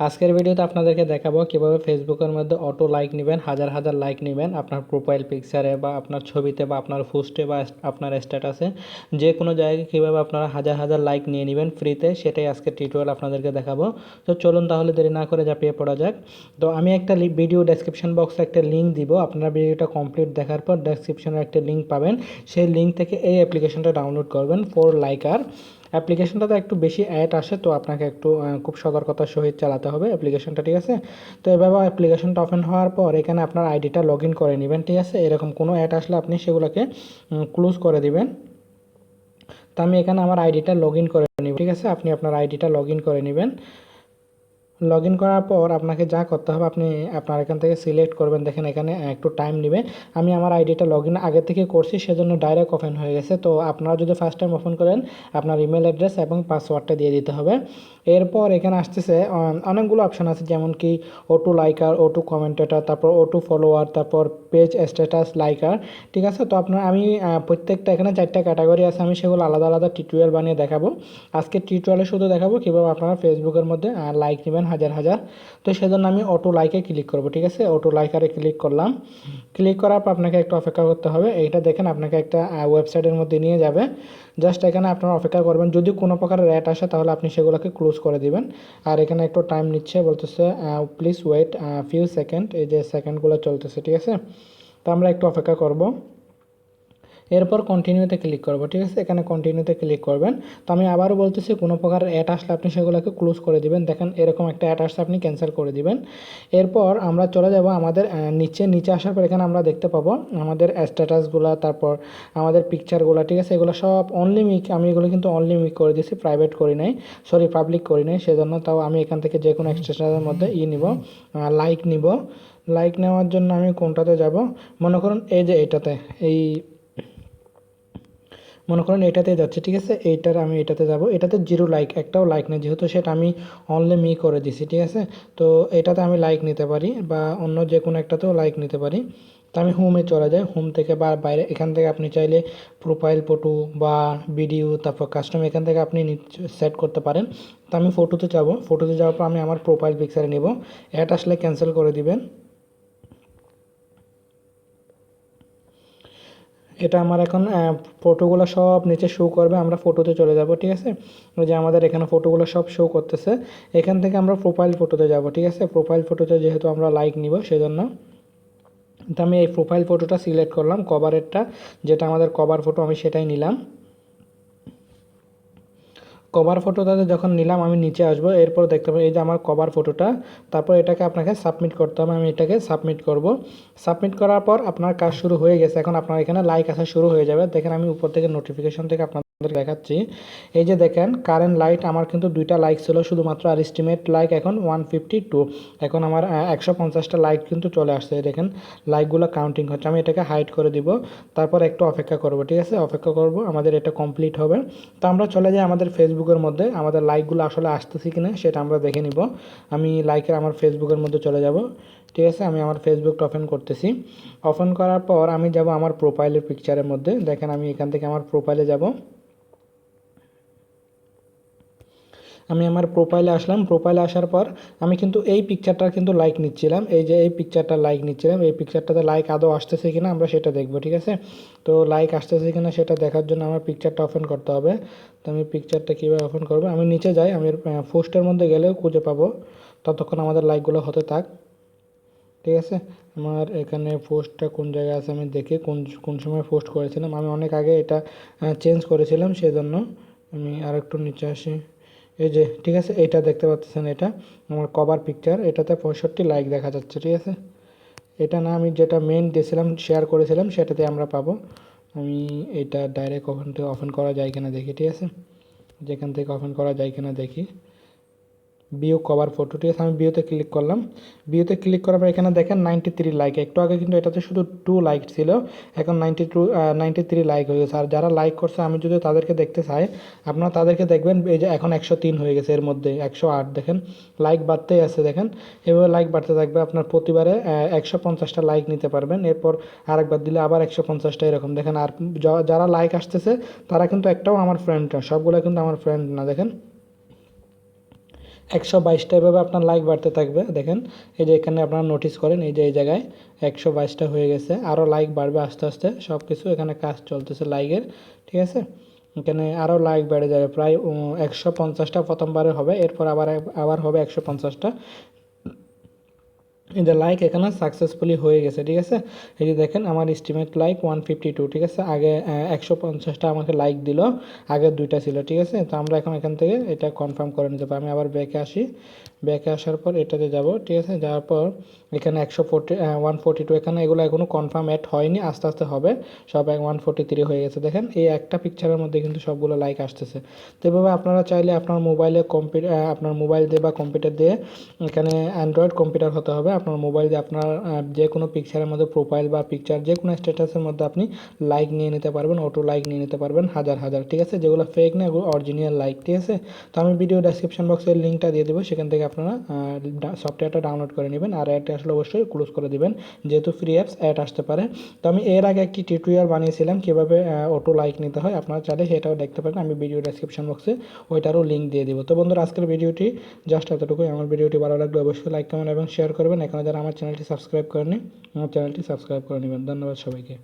আজকের ভিডিওতে আপনাদেরকে দেখাবো কীভাবে ফেসবুকের মধ্যে অটো লাইক নেবেন, হাজার হাজার লাইক নেবেন আপনার প্রোফাইল পিকচারে বা আপনার ছবিতে বা আপনার পোস্টে বা আপনার স্ট্যাটাসে যে কোনো জায়গায় কীভাবে আপনারা হাজার হাজার লাইক নিয়ে নেবেন ফ্রিতে সেটাই আজকের টিউটোরিয়াল আপনাদেরকে দেখাবো। তো চলুন তাহলে দেরি না করে ঝাঁপিয়ে পড়া যাক। তো আমি একটা ভিডিও ডেসক্রিপশন বক্সে একটা লিঙ্ক দিব। আপনারা ভিডিওটা কমপ্লিট দেখার পর ডেসক্রিপশনে একটা লিঙ্ক পাবেন। সেই লিঙ্ক থেকে এই অ্যাপ্লিকেশনটা ডাউনলোড করবেন ফর লাইকার অ্যাপ্লিকেশনটাতে একটু বেশি অ্যাড আসে, তো আপনাকে একটু খুব সতর্কতার সহিত চালাতে হবে অ্যাপ্লিকেশনটা ঠিক আছে? তো এভাবে অ্যাপ্লিকেশনটা ওপেন হওয়ার পর এখানে আপনার আইডিটা লগ ইন করে নেবেন, ঠিক আছে? এরকম কোনো অ্যাড আসলে আপনি সেগুলোকে ক্লোজ করে দিবেন। তো আমি এখানে আমার আইডিটা লগ ইন করে নেব, ঠিক আছে? আপনি আপনার আইডিটা লগ ইন করে নেবেন। লগ ইন করার পর আপনাকে যা করতে হবে, আপনি আপনার এখান থেকে সিলেক্ট করবেন। দেখেন এখানে একটু টাইম নেবে। আমি আমার আইডিটা লগ ইন আগে থেকে করছি, সেজন্য ডাইরেক্ট ওপেন হয়ে গেছে। তো আপনারা যদি ফার্স্ট টাইম ওপেন করেন, আপনার ইমেল অ্যাড্রেস এবং পাসওয়ার্ডটা দিয়ে দিতে হবে। এরপর এখানে আসতেছে অনেকগুলো অপশন আছে, যেমন কি auto liker auto commentator তারপর ও টু ফলোয়ার তারপর পেজ স্ট্যাটাস লাইকার ঠিক আছে? তো আপনার, আমি প্রত্যেকটা এখানে চারটা ক্যাটাগরি আছে, আমি সেগুলো আলাদা আলাদা টিউটোরিয়াল বানিয়ে দেখাবো। আজকে টিউটোরিয়ালে শুধু দেখাবো কীভাবে আপনারা ফেসবুকের মধ্যে লাইক নেবেন হাজার হাজার। তো সেজন্য আমি অটো লাইকে ক্লিক করব, ঠিক আছে? অটো লাইকারে ক্লিক করলাম। ক্লিক করার পর আপনাকে একটু অপেক্ষা করতে হবে। এইটা দেখেন আপনাকে একটা ওয়েবসাইটের মধ্যে নিয়ে যাবে। জাস্ট এখানে আপনারা অপেক্ষা করবেন। যদি কোনো প্রকার র্যাট আসে, তাহলে আপনি সেগুলোকে ক্লোজ করে দিবেন। আর এখানে একটু টাইম নিচ্ছে, বলতেছে প্লিজ ওয়েট ফিউ সেকেন্ড এই যে সেকেন্ডগুলো চলতেছে, ঠিক আছে? তো আমরা একটু অপেক্ষা করব। এরপর কন্টিনিউতে ক্লিক করব, ঠিক আছে? এখানে কন্টিনিউতে ক্লিক করবেন। তো আমি আবারও বলতেছি, কোনো প্রকার অ্যাড আসলে আপনি সেগুলোকে ক্লোজ করে দিবেন। দেখেন, এরকম একটা অ্যাড আসলে আপনি ক্যান্সেল করে দিবেন। এরপর আমরা চলে যাব আমাদের নিচে নিচে আসার পর এখানে আমরা দেখতে পাবো আমাদের স্ট্যাটাসগুলো তারপর আমাদের পিকচারগুলো ঠিক আছে? এগুলো সব অনলি মিক আমি এগুলো কিন্তু অনলি মিক করে দিয়েছি প্রাইভেট করি নাই সরি পাবলিক করি নাই, সেজন্য তাও আমি এখান থেকে যে কোনো স্ট্যাটাসের মধ্যে ই নিব লাইক নিব। লাইক নেওয়ার জন্য আমি কোনটাতে যাব? মনে করুন এই যে এইটাতে এই মনে করেন এটাতে যাচ্ছে, ঠিক আছে? এইটার আমি এটাতে যাব। এটাতে জিরো লাইক একটাও লাইক নেই, যেহেতু সেটা আমি অনলি মি করে দিছি, ঠিক আছে? তো এটাতে আমি লাইক নিতে পারি বা অন্য যে কোনো একটাতেও লাইক নিতে পারি। তো আমি হোমে চলে যাই হোম থেকে বা বাইরে, এখান থেকে আপনি চাইলে প্রোফাইল ফটো বা ভিডিও তারপর কাস্টম এখান থেকে আপনি সেট করতে পারেন। তো আমি ফটোতে যাব ফটোতে যাওয়ার পর আমি আমার প্রোফাইল পিকচারে নেব। অ্যাড আসলে ক্যান্সেল করে দিবেন। এটা আমার এখন ফটোগুলো সব নিচে শো করবে, আমরা ফটোতে চলে যাব, ঠিক আছে? যে আমাদের এখানে ফটোগুলো সব শো করতেছে। এখান থেকে আমরা প্রোফাইল ফটোতে যাব, ঠিক আছে? প্রোফাইল ফটোতে যেহেতু আমরা লাইক নিব, সেজন্য তো আমি এই প্রোফাইল ফটোটা সিলেক্ট করলাম কভারেরটা যেটা আমাদের কভার ফটো আমি সেটাই নিলাম। কভার ফটোটাতে যখন নিলাম, আমি নিচে আসব, এরপর দেখতে পাবো, এই যে আমার কভার ফটোটা তারপর এটাকে আপনাকে সাবমিট করতে হবে, আমি এটাকে সাবমিট করব। সাবমিট করার পর আপনার কাজ শুরু হয়ে গেছে। এখন আপনার এখানে লাইক আসা শুরু হয়ে যাবে। দেখেন আমি উপর থেকে নোটিফিকেশন থেকে আপনাদের দেখাচ্ছি। এই যে দেখেন কারেন্ট লাইট আমার কিন্তু দুইটা লাইক ছিল শুধুমাত্র, আর এস্টিমেট লাইক এখন ওয়ান ফিফটি টু এখন আমার একশো পঞ্চাশটা লাইক কিন্তু চলে আসছে। দেখেন লাইকগুলো কাউন্টিং হচ্ছে। আমি এটাকে হাইড করে দিব। তারপর একটু অপেক্ষা করব, ঠিক আছে? অপেক্ষা করব, আমাদের এটা কমপ্লিট হবে। তো আমরা চলে যাই আমাদের ফেসবুকের মধ্যে। আমাদের লাইকগুলো আসলে আসতেছে কিনা সেটা আমরা দেখে নিব। আমি লাইকের আমার ফেসবুকের মধ্যে চলে যাব। ঠিক আছে? আমি আমার ফেসবুকটা ওপেন করতেছি। ওপেন করার পর আমি যাব আমার প্রোফাইলের পিকচারের মধ্যে। দেখেন, আমি এখান থেকে আমার প্রোফাইলে যাব। আমি আমার প্রোফাইলে আসলাম। প্রোফাইলে আসার পর আমি কিন্তু এই পিকচারটার কিন্তু লাইক নিচ্ছিলাম। এই যে এই পিকচারটা লাইক নিচ্ছিলাম। এই পিকচারটাতে লাইক আদৌ আসতেছে কিনা আমরা সেটা দেখব, ঠিক আছে? তো লাইক আসতেছে কিনা সেটা দেখার জন্য আমার পিকচারটা ওপেন করতে হবে। তো আমি পিকচারটা কীভাবে ওপেন করব? আমি নিচে যাই, আমি পোস্টের মধ্যে গেলেও খুঁজে পাবো। ততক্ষণ আমাদের লাইকগুলো হতে থাক, ঠিক আছে? আমার এখানে পোস্টটা কোন জায়গায় আছে আমি দেখি, কোন কোন সময় পোস্ট করেছিলাম। আমি অনেক আগে এটা চেঞ্জ করেছিলাম, সেজন্য আমি আর একটু নিচে আসি। এই যে, ঠিক আছে? এটা দেখতে পাচ্ছেন এটা, আমার কভার পিকচার এটাতে পঁয়ষট্টি লাইক দেখা যাচ্ছে, ঠিক আছে? এটা না, আমি যেটা মেন দিয়েছিলাম শেয়ার করেছিলাম, সেটাতে আমরা পাবো। আমি এটা ডাইরেক্ট ওখান থেকে অফেন করা যায় কিনা দেখি, ঠিক আছে? যেখান থেকে অফেন করা যায় কিনা দেখি। বিও কভার ফটো ঠিক আছে? আমি বিওতে ক্লিক করলাম। বিওতে ক্লিক করার পর এখানে দেখেন নাইনটি থ্রি লাইক একটু আগে কিন্তু এটাতে শুধু টু লাইক ছিল। এখন ninety two ninety three like হয়ে গেছে। আর যারা লাইক করছে, আমি যদি তাদেরকে দেখতে চাই, আপনারা তাদেরকে দেখবেন, এই যে এখন একশো তিন হয়ে গেছে এর মধ্যে, একশো আট, দেখেন। লাইক বাড়তেই আছে, দেখেন। এভাবে লাইক বাড়তে থাকবে, আপনার প্রতিবারে একশো পঞ্চাশটা লাইক নিতে পারবেন। এরপর আরেকবার দিলে আবার একশো পঞ্চাশটা এরকম। দেখেন, আর যারা লাইক আসতেছে, তারা কিন্তু একটাও আমার ফ্রেন্ড না। সবগুলো কিন্তু আমার ফ্রেন্ড না, দেখেন। একশো বাইশটা এভাবে আপনার লাইক বাড়তে থাকবে, দেখেন। এই যে এখানে আপনারা নোটিস করেন, এই যে এই জায়গায় একশো বাইশটা হয়ে গেছে। আরও লাইক বাড়বে আস্তে আস্তে সব কিছু এখানে কাজ চলতেছে লাইকের ঠিক আছে? এখানে আরও লাইক বেড়ে যাবে, প্রায় একশো পঞ্চাশটা প্রথমবারে হবে, এরপর আবার আবার হবে একশো পঞ্চাশটা। এই যে লাইক এখানে সাকসেসফুলি হয়ে গেছে, ঠিক আছে? এই যে দেখেন, আমার estimate like one fifty two ঠিক আছে? আগে একশো পঞ্চাশটা আমাকে লাইক দিল, আগে দুইটা ছিল, ঠিক আছে? তো আমরা এখন এখান থেকে এটা কনফার্ম করে নিতে পারি আমি আবার ব্যাকে আসি। ব্যাকে আসার পর এটাতে যাব, ঠিক আছে? যাওয়ার পর এখানে একশো ফোর্টি ওয়ান ফোর্টি টু এখানে এগুলো এখনও কনফার্ম অ্যাড হয়নি, আস্তে আস্তে হবে। সব এক ওয়ান ফোর্টি থ্রি হয়ে গেছে। দেখেন, এই একটা পিকচারের মধ্যে কিন্তু সবগুলো লাইক আসতেছে। তো এভাবে আপনারা চাইলে আপনার মোবাইলে কম্পিউটার আপনার মোবাইল দিয়ে বা কম্পিউটার দিয়ে এখানে অ্যান্ড্রয়েড কম্পিউটার হতে হবে। আপনার মোবাইল দিয়ে আপনার যে কোনো পিকচারের মধ্যে প্রোফাইল বা পিকচার যে কোনো স্ট্যাটাসের মধ্যে আপনি লাইক নিয়ে নিতে পারবেন অটো লাইক নিয়ে নিতে পারবেন, হাজার হাজার, ঠিক আছে? যেগুলো ফেক না, এগুলো অরিজিনাল লাইক ঠিক আছে? তো আমি ভিডিও ডেসক্রিপশন বক্সের লিঙ্কটা দিয়ে দেবো, সেখান থেকে আপনারা সফটওয়্যারটা ডাউনলোড করে নেবেন আর অ্যাডটা আসলে অবশ্যই ক্লোজ করে দেবেন, যেহেতু ফ্রি অ্যাপস অ্যাড আসতে পারে। তো আমি এর আগে একটি টিউটোরিয়াল বানিয়েছিলাম কীভাবে অটো লাইক নিতে হয়। আপনারা চাইলে সেটাও দেখতে পারেন। আমি ভিডিও ডেসক্রিপশন বক্সে ওইটারও লিঙ্ক দিয়ে দিব। তো বন্ধুরা, আজকের ভিডিওটি জাস্ট এতটুকুই। আমার ভিডিওটি ভালো লাগলে অবশ্যই লাইক কমেন্ট এবং শেয়ার করবেন। এখানে যারা আমার চ্যানেলটি সাবস্ক্রাইব করেনি আমার চ্যানেলটি সাবস্ক্রাইব করে নেবেন। ধন্যবাদ সবাইকে।